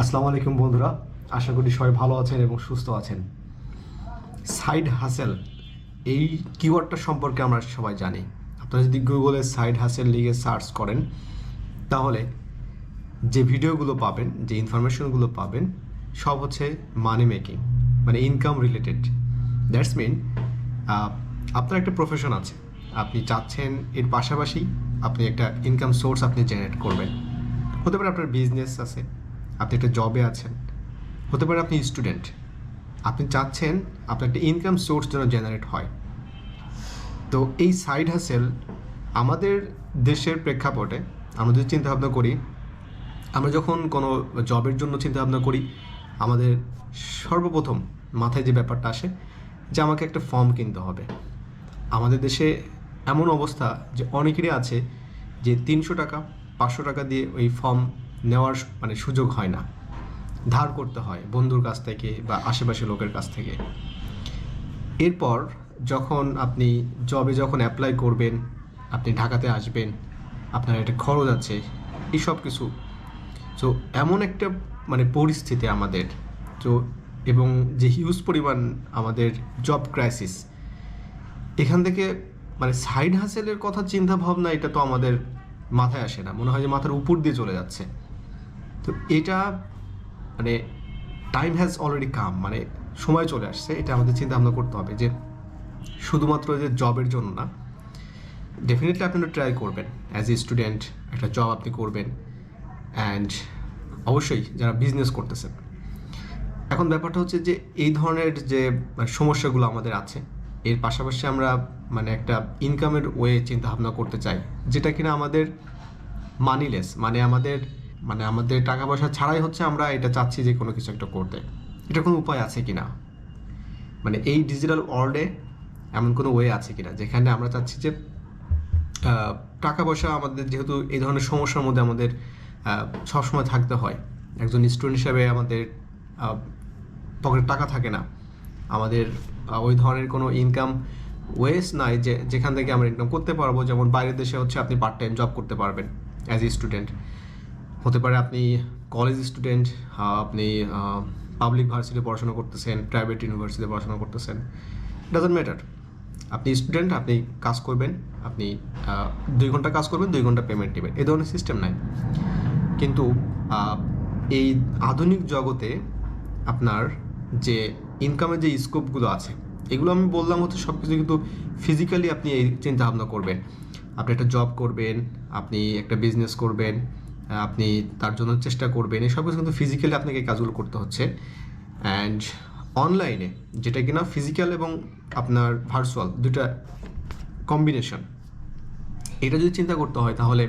আসসালামু আলাইকুম বন্ধুরা, আশা করি সবাই ভালো আছেন এবং সুস্থ আছেন। সাইড হাসেল, এই কিওয়ার্ডটা সম্পর্কে আমরা সবাই জানি। আপনারা যদি গুগলে সাইড হাসেল লিগে সার্চ করেন, তাহলে যে ভিডিওগুলো পাবেন, যে ইনফরমেশনগুলো পাবেন, সব হচ্ছে মানি মেকিং মানে ইনকাম রিলেটেড দ্যাটস মিন আপনার একটা প্রফেশন আছে। আপনি চাচ্ছেন, এর পাশাপাশি আপনি একটা ইনকাম সোর্স আপনি জেনারেট করবেন। হতে পারে আপনার বিজনেস আছে। আপনি একটা জবে আছেন। হতে পারে আপনি স্টুডেন্ট আপনি চাচ্ছেন আপনার একটা ইনকাম সোর্স যেন জেনারেট হয়। তো এই সাইড হাসেল আমাদের দেশের প্রেক্ষাপটে আমরা যদি চিন্তা ভাবনা করি, আমরা যখন কোনো জবের জন্য চিন্তা ভাবনা করি, আমাদের সর্বপ্রথম মাথায় যে ব্যাপারটা আসে যে আমাকে একটা ফর্ম কিনতে হবে। আমাদের দেশে এমন অবস্থা যে অনেকেরই আছে যে তিনশো টাকা, পাঁচশো টাকা দিয়ে ওই ফর্ম নেওয়ার মানে সুযোগ হয় না। ধার করতে হয় বন্ধুর কাছ থেকে বা আশেপাশে লোকের কাছ থেকে। এরপর যখন আপনি জবে যখন অ্যাপ্লাই করবেন, আপনি ঢাকাতে আসবেন, আপনার একটা খরচ আছে এই সব কিছু। তো এমন একটা মানে পরিস্থিতি আমাদের। তো, এবং যে হিউজ পরিমাণ আমাদের জব ক্রাইসিস এখান থেকে মানে সাইড হাসেলের কথা চিন্তা ভাবনা, এটা তো আমাদের মাথায় আসে না। মনে হয় যে মাথার উপর দিয়ে চলে যাচ্ছে। তো এটা মানে টাইম হ্যাজ অলরেডি কাম মানে সময় চলে আসছে, এটা আমাদের চিন্তা ভাবনা করতে হবে যে শুধুমাত্র যে জবের জন্য না ডেফিনেটলি আপনারা ট্রাই করবেন। অ্যাজ এ স্টুডেন্ট একটা জব আপনি করবেন অ্যান্ড অবশ্যই যারা বিজনেস করতেছেন। এখন ব্যাপারটা হচ্ছে যে এই ধরনের যে সমস্যাগুলো আমাদের আছে, এর পাশাপাশি আমরা মানে একটা ইনকামের ওয়ে চিন্তা ভাবনা করতে চাই, যেটা কিনা আমাদের মানিলেস মানে আমাদের মানে আমাদের টাকা পয়সা ছাড়াই হচ্ছে আমরা এটা চাচ্ছি যে কোনো কিছু একটা করতে। এটা কোনো উপায় আছে কি না মানে এই ডিজিটাল ওয়ার্ল্ডে এমন কোনো ওয়ে আছে কি না যেখানে আমরা চাচ্ছি যে টাকা পয়সা আমাদের যেহেতু এই ধরনের সমস্যার মধ্যে আমাদের সবসময় থাকতে হয়। একজন স্টুডেন্ট হিসাবে আমাদের পকেটে টাকা থাকে না। আমাদের ওই ধরনের কোনো ইনকাম ওয়েস নাই যে, যেখান থেকে আমরা ইনকাম করতে পারব। যেমন বাইরের দেশে হচ্ছে আপনি পার্ট টাইম জব করতে পারবেন অ্যাজ এ স্টুডেন্ট হতে পারে আপনি কলেজ স্টুডেন্ট আপনি পাবলিক ভার্সিটি পড়াশোনা করতেছেন প্রাইভেট ইউনিভার্সিটিতে পড়াশোনা করতেছেন ডাজন্ট ম্যাটার আপনি স্টুডেন্ট আপনি কাজ করবেন, আপনি দুই ঘণ্টা কাজ করবেন, দুই ঘণ্টা পেমেন্ট নেবেন। এই ধরনের সিস্টেম নাই। কিন্তু এই আধুনিক জগতে আপনার যে ইনকামের যে স্কোপগুলো আছে, এগুলো আমি বললাম হচ্ছে সব কিছু কিন্তু ফিজিক্যালি আপনি এই চিন্তা ভাবনা করবেন। আপনি একটা জব করবেন, আপনি একটা বিজনেস করবেন আপনি তার জন্য চেষ্টা করবেন। এই সব কিছু কিন্তু ফিজিক্যালি আপনাকে কাজগুলো করতে হচ্ছে। অ্যান্ড অনলাইনে যেটা কিনা ফিজিক্যাল এবং আপনার ভার্চুয়াল দুটা কম্বিনেশন এটা যদি চিন্তা করতে হয় তাহলে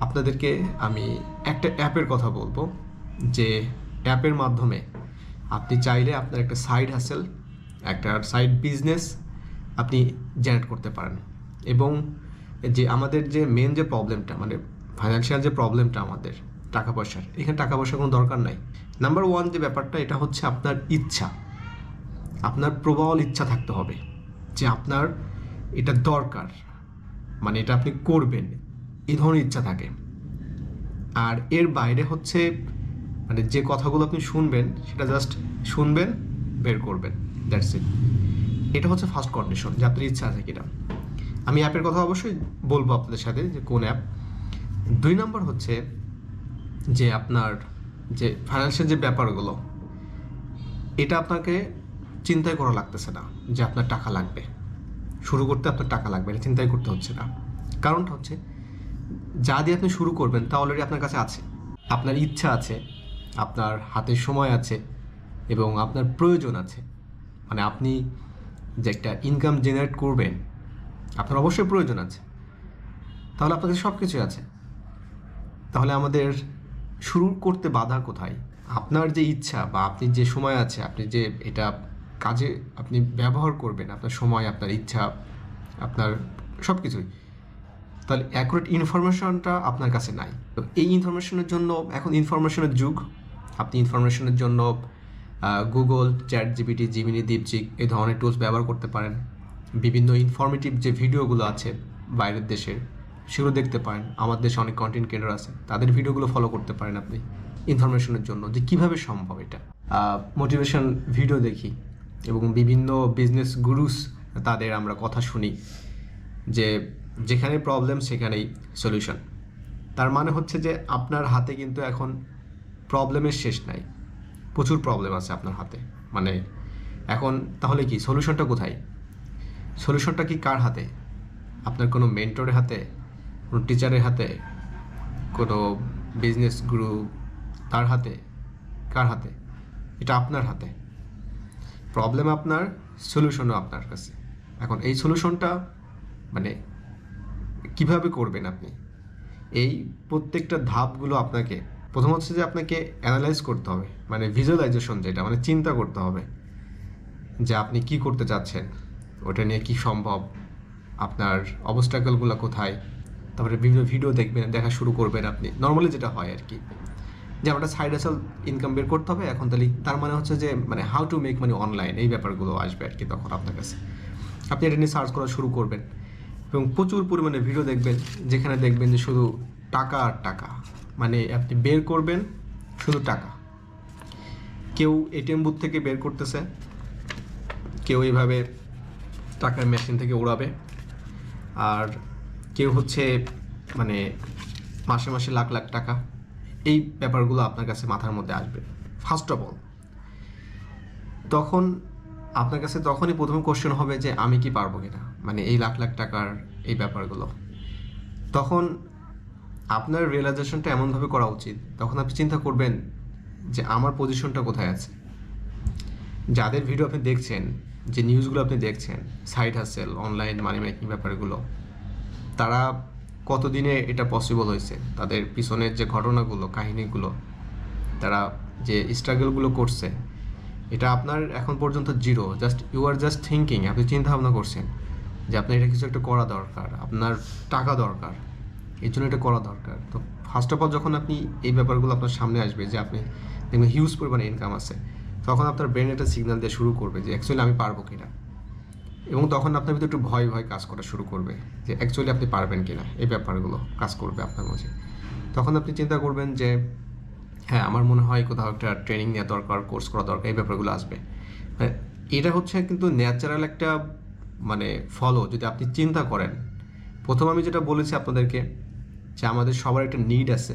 আপনাদেরকে আমি একটা অ্যাপের কথা বলব যে অ্যাপের মাধ্যমে আপনি চাইলে আপনার একটা সাইড হাসেল একটা সাইড বিজনেস আপনি জেনারেট করতে পারেন। এবং যে আমাদের যে মেন যে প্রবলেমটা মানে ফাইন্যান্সিয়াল যে প্রবলেমটা আমাদের, টাকা পয়সার, এখানে টাকা পয়সার কোনো দরকার নাই। নাম্বার ওয়ান যে ব্যাপারটা, এটা হচ্ছে আপনার ইচ্ছা। আপনার প্রবল ইচ্ছা থাকতে হবে যে আপনার এটা দরকার মানে এটা আপনি করবেন এই ধরনের ইচ্ছা থাকে। আর এর বাইরে হচ্ছে মানে যে কথাগুলো আপনি শুনবেন, সেটা জাস্ট শুনবেন, বের করবেন দ্যাটস ইট এটা হচ্ছে ফার্স্ট কন্ডিশন যে আপনার ইচ্ছা আছে কিনা। আমি অ্যাপের কথা অবশ্যই বলব আপনাদের সাথে যে কোন অ্যাপ দুই নম্বর হচ্ছে যে আপনার যে ফাইন্যান্সিয়াল যে ব্যাপারগুলো, এটা আপনাকে চিন্তাই করা লাগতেছে না যে আপনার টাকা লাগবে। শুরু করতে আপনার টাকা লাগবে, এটা চিন্তাই করতে হচ্ছে না। কারণটা হচ্ছে, যা দিয়ে আপনি শুরু করবেন তা অলরেডি আপনার কাছে আছে। আপনার ইচ্ছা আছে, আপনার হাতে সময় আছে এবং আপনার প্রয়োজন আছে। মানে আপনি যে একটা ইনকাম জেনারেট করবেন, আপনার অবশ্যই প্রয়োজন আছে। তাহলে আপনার কাছে সব কিছুই আছে। তাহলে আমাদের শুরু করতে বাধা কোথায়? আপনার যে ইচ্ছা বা আপনি যে সময় আছে, আপনি যে এটা কাজে আপনি ব্যবহার করবেন, আপনার সময়, আপনার ইচ্ছা, আপনার সব কিছুই তাহলে অ্যাকুরেট ইনফরমেশনটা আপনার কাছে নাই। তো এই ইনফরমেশনের জন্য এখন ইনফরমেশনের যুগ। আপনি ইনফরমেশনের জন্য Google chat GPT Gemini DeepSeek এই ধরনের টুলস ব্যবহার করতে পারেন। বিভিন্ন ইনফরমেটিভ যে ভিডিওগুলো আছে বাইরের দেশের সেগুলো দেখতে পারেন। আমার দেশে অনেক কন্টেন্ট ক্রিয়েটর আছে। তাদের ভিডিওগুলো ফলো করতে পারেন আপনি ইনফরমেশনের জন্য যে কীভাবে সম্ভব এটা। মোটিভেশন ভিডিও দেখি এবং বিভিন্ন বিজনেস গুরুস তাদের আমরা কথা শুনি যে যেখানে প্রবলেম সেখানেই সলিউশন তার মানে হচ্ছে যে আপনার হাতে কিন্তু এখন প্রবলেমের শেষ নাই। প্রচুর প্রবলেম আছে আপনার হাতে। মানে এখন তাহলে কি সলিউশনটা কোথায়? সলিউশনটা কি কার হাতে? আপনার কোনো মেন্টরের হাতে? কোনো টিচারের হাতে? কোনো বিজনেস গুরু তার হাতে? কার হাতে? এটা আপনার হাতে। প্রবলেম আপনার সলিউশনও আপনার কাছে। এখন এই সলিউশনটা মানে কীভাবে করবেন আপনি? এই প্রত্যেকটা ধাপগুলো আপনাকে, প্রথম হচ্ছে যে আপনাকে অ্যানালাইজ করতে হবে। মানে ভিজুয়ালাইজেশন যেটা মানে চিন্তা করতে হবে। যে আপনি কি করতে চাচ্ছেন ওটা নিয়ে কি সম্ভব? আপনার অবস্টাকলগুলো কোথায়? তারপরে বিভিন্ন ভিডিও দেখবেন, দেখা শুরু করবেন আপনি। নর্মালি যেটা হয় আর কি। যে আমরা সাইড হাসল ইনকাম বের করতে হবে, এখন তাহলে তার মানে হচ্ছে যে মানে how to make money online এই ব্যাপারগুলো আসবে আর কি তখন আপনার কাছে। আপনি এটা নিয়ে সার্চ করা শুরু করবেন এবং প্রচুর পরিমাণে ভিডিও দেখবেন, যেখানে দেখবেন যে শুধু টাকা আর টাকা। মানে আপনি বের করবেন শুধু টাকা। কেউ এটিএম বুথ থেকে বের করতেছে, কেউ এইভাবে টাকার মেশিন থেকে উড়াবে। আর কেউ হচ্ছে মানে মাসে মাসে লাখ লাখ টাকা, এই ব্যাপারগুলো আপনার কাছে মাথার মধ্যে আসবে। ফার্স্ট অফ অল তখন আপনার কাছে তখনই প্রথম কোশ্চেন হবে যে আমি কি পারব কিনা? মানে এই লাখ লাখ টাকার এই ব্যাপারগুলো। তখন আপনার রিয়েলাইজেশনটা এমনভাবে করা উচিত, তখন আপনি চিন্তা করবেন যে আমার পজিশনটা কোথায় আছে? যাদের ভিডিও আপনি দেখছেন, যে নিউজগুলো আপনি দেখছেন side hustle online money making ব্যাপারগুলো তারা কতদিনে এটা পসিবল হয়েছে? তাদের পিছনের যে ঘটনাগুলো, কাহিনীগুলো, তারা যে স্ট্রাগলগুলো করছে, এটা আপনার এখন পর্যন্ত zero just you are just thinking আপনি চিন্তা ভাবনা করছেন যে আপনার এটা কিছু একটা করা দরকার, আপনার টাকা দরকার এই জন্য এটা করা দরকার। তো ফার্স্ট অফ অল যখন আপনি এই ব্যাপারগুলো আপনার সামনে আসবে যে আপনি দেখবেন হিউজ পরিমাণে ইনকাম আছে, তখন আপনার ব্রেন একটা সিগন্যাল দিয়ে শুরু করবে যে অ্যাকচুয়ালি আমি পারব কিনা। এবং তখন আপনার ভিতরে একটু ভয় ভয় কাজ করা শুরু করবে যে অ্যাকচুয়ালি আপনি পারবেন কিনা এই ব্যাপারগুলো কাজ করবে আপনার মাঝে। তখন আপনি চিন্তা করবেন যে হ্যাঁ আমার মনে হয় কোথাও একটা ট্রেনিং নেওয়া দরকার কোর্স করা দরকার, এই ব্যাপারগুলো আসবে। মানে এটা হচ্ছে কিন্তু ন্যাচারাল একটা মানে ফলো যদি আপনি চিন্তা করেন। প্রথম আমি যেটা বলেছি আপনাদেরকে, যে আমাদের সবার একটা নিড আছে,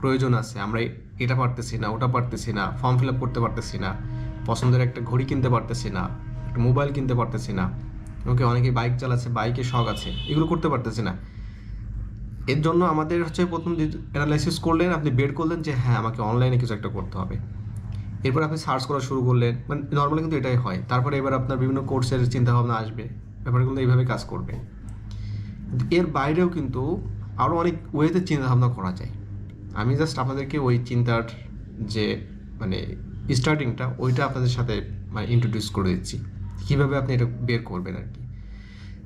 প্রয়োজন আছে। আমরা এটা পারতেছি না, ওটা পারতেছি না ফর্ম ফিল আপ করতে পারতেছি না, পছন্দের একটা ঘড়ি কিনতে পারতেছি না, একটা মোবাইল কিনতে পারতেছি না ওকে, অনেকে বাইক চালাচ্ছে বাইকে শখ আছে। এগুলো করতে পারতেছি না। এর জন্য আমাদের হচ্ছে প্রথম অ্যানালাইসিস করলেন, আপনি বের করলেন যে হ্যাঁ আমাকে অনলাইনে কিছু একটা করতে হবে। এরপর আপনি সার্চ করা শুরু করলেন। মানে নর্মালি কিন্তু এটাই হয়। তারপরে এবার আপনার বিভিন্ন কোর্সের চিন্তাভাবনা আসবে। ব্যাপারগুলো এইভাবে কাজ করবে। এর বাইরেও কিন্তু আরও অনেক ওয়েতে চিন্তাভাবনা করা যায়। আমি জাস্ট আপনাদেরকে ওই চিন্তার যে মানে স্টার্টিংটা ওইটা আপনাদের সাথে মানে ইন্ট্রোডিউস করে দিচ্ছি। কীভাবে আপনি এটা বের করবেন আর কি।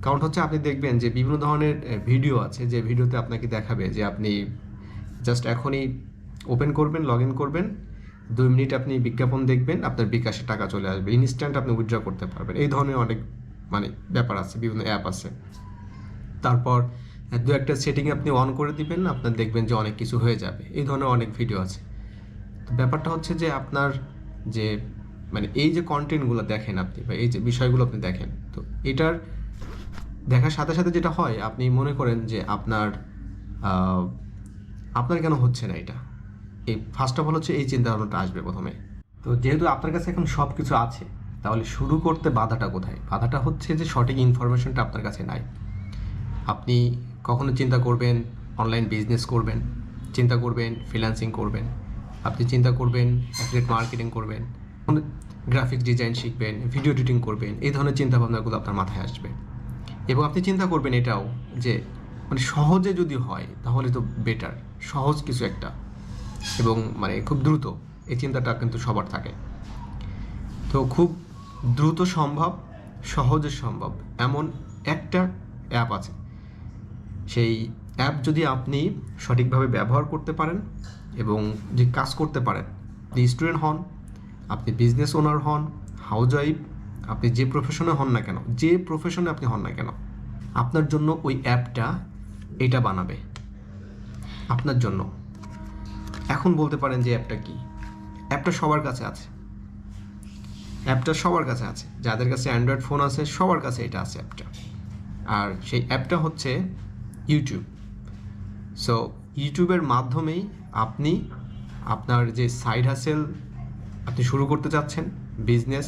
কারণ হচ্ছে আপনি দেখবেন যে বিভিন্ন ধরনের ভিডিও আছে যে ভিডিওতে আপনাকে দেখাবে যে আপনি জাস্ট এখনই ওপেন করবেন লগ ইন করবেন, দুই মিনিট আপনি বিজ্ঞাপন দেখবেন, আপনার বিকাশে টাকা চলে আসবে ইনস্ট্যান্ট আপনি উইথড্র করতে পারবেন। এই ধরনের অনেক মানে ব্যাপার আছে, বিভিন্ন অ্যাপ আছে। তারপর দু একটা সেটিং আপনি অন করে দিবেন, আপনার দেখবেন যে অনেক কিছু হয়ে যাবে। এই ধরনের অনেক ভিডিও আছে। তো ব্যাপারটা হচ্ছে যে আপনার যে মানে এই যে কন্টেন্টগুলো দেখেন আপনি বা এই যে বিষয়গুলো আপনি দেখেন, তো এটার দেখার সাথে সাথে যেটা হয়, আপনি মনে করেন যে আপনার আপনার কেন হচ্ছে না এটা? এই ফার্স্ট অফ অল হচ্ছে এই চিন্তা ভাবনাটা আসবে প্রথমে। তো যেহেতু আপনার কাছে এখন সব কিছু আছে, তাহলে শুরু করতে বাধাটা কোথায়? বাধাটা হচ্ছে যে সঠিক ইনফরমেশনটা আপনার কাছে নাই। আপনি কখনো চিন্তা করবেন অনলাইন বিজনেস করবেন, চিন্তা করবেন ফ্রিল্যান্সিং করবেন। আপনি চিন্তা করবেন অ্যাফিলিয়েট মার্কেটিং করবেন। গ্রাফিক্স ডিজাইন শিখবেন ভিডিও এডিটিং করবেন, এই ধরনের চিন্তা ভাবনাগুলো আপনার মাথায় আসবে। এবং আপনি চিন্তা করবেন এটাও যে মানে সহজে যদি হয়, তাহলে তো বেটার সহজ কিছু একটা। এবং মানে খুব দ্রুত, এই চিন্তাটা কিন্তু সবার থাকে। তো খুব দ্রুত সম্ভব, সহজে সম্ভব, এমন একটা অ্যাপ আছে। সেই অ্যাপ যদি আপনি সঠিকভাবে ব্যবহার করতে পারেন এবং যে কাজ করতে পারেন আপনি স্টুডেন্ট হন আপনি বিজনেস ওনার হন হাউস ওয়াইফ আপনি যে প্রফেশনে হন না কেন, যে প্রফেশনে আপনি হন না কেন, আপনার জন্য ওই অ্যাপটা এটা বানাবে। আপনার জন্য। এখন বলতে পারেন যে অ্যাপটা কি? অ্যাপটা সবার কাছে আছে। অ্যাপটা সবার কাছে আছে। যাদের কাছে অ্যান্ড্রয়েড ফোন আছে, সবার কাছে এটা আছে অ্যাপটা। আর সেই অ্যাপটা হচ্ছে ইউটিউব সো ইউটিউবের মাধ্যমেই আপনি আপনার যে সাইড হাসেল আপনি শুরু করতে চাচ্ছেন বিজনেস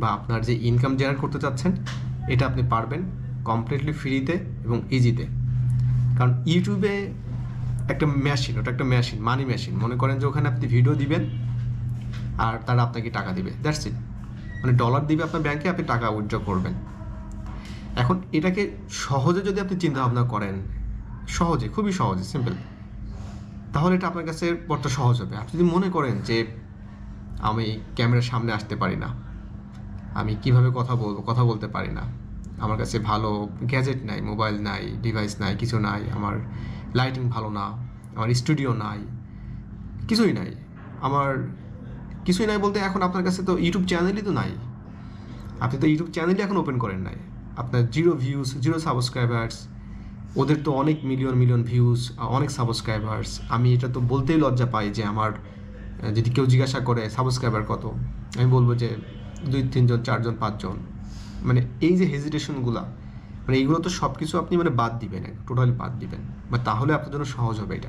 বা আপনার যে ইনকাম জেনারেট করতে চাচ্ছেন, এটা আপনি পারবেন কমপ্লিটলি ফ্রিতে এবং ইজিতে কারণ ইউটিউবে একটা মেশিন ওটা একটা মেশিন মানি মেশিন মনে করেন যে ওখানে আপনি ভিডিও দিবেন, আর তারা আপনাকে টাকা দিবে। দ্যাটস ইট মানে ডলার দিবে আপনার ব্যাংকে আপনি টাকা উইথড্র করবেন। এখন এটাকে সহজে যদি আপনি চিন্তা ভাবনা করেন, সহজে, খুবই সহজে সিম্পল তাহলে এটা আপনার কাছে বড়টা সহজ হবে। আপনি যদি মনে করেন যে আমি ক্যামেরার সামনে আসতে পারি না। আমি কীভাবে কথা বলব কথা বলতে পারি না। আমার কাছে ভালো গ্যাজেট নাই, মোবাইল নাই ডিভাইস নাই, কিছু নাই, আমার লাইটিং ভালো না, আমার স্টুডিও নাই, কিছুই নাই। আমার কিছুই নাই বলতে এখন আপনার কাছে তো ইউটিউব চ্যানেলই তো নাই। আপনি তো ইউটিউব চ্যানেলই এখন ওপেন করেন নাই। আপনার জিরো ভিউজ জিরো সাবস্ক্রাইবার্স ওদের তো অনেক মিলিয়ন মিলিয়ন ভিউজ অনেক সাবস্ক্রাইবার্স আমি এটা তো বলতেই লজ্জা পাই যে আমার যদি কেউ জিজ্ঞাসা করে সাবস্ক্রাইবার কত? আমি বলব যে দুই, তিনজন, চারজন, পাঁচজন। মানে এই যে হেজিটেশনগুলো মানে এইগুলো তো সব কিছু আপনি মানে বাদ দিবেন টোটালি বাদ দিবেন। বা তাহলে আপনার জন্য সহজ হবে এটা।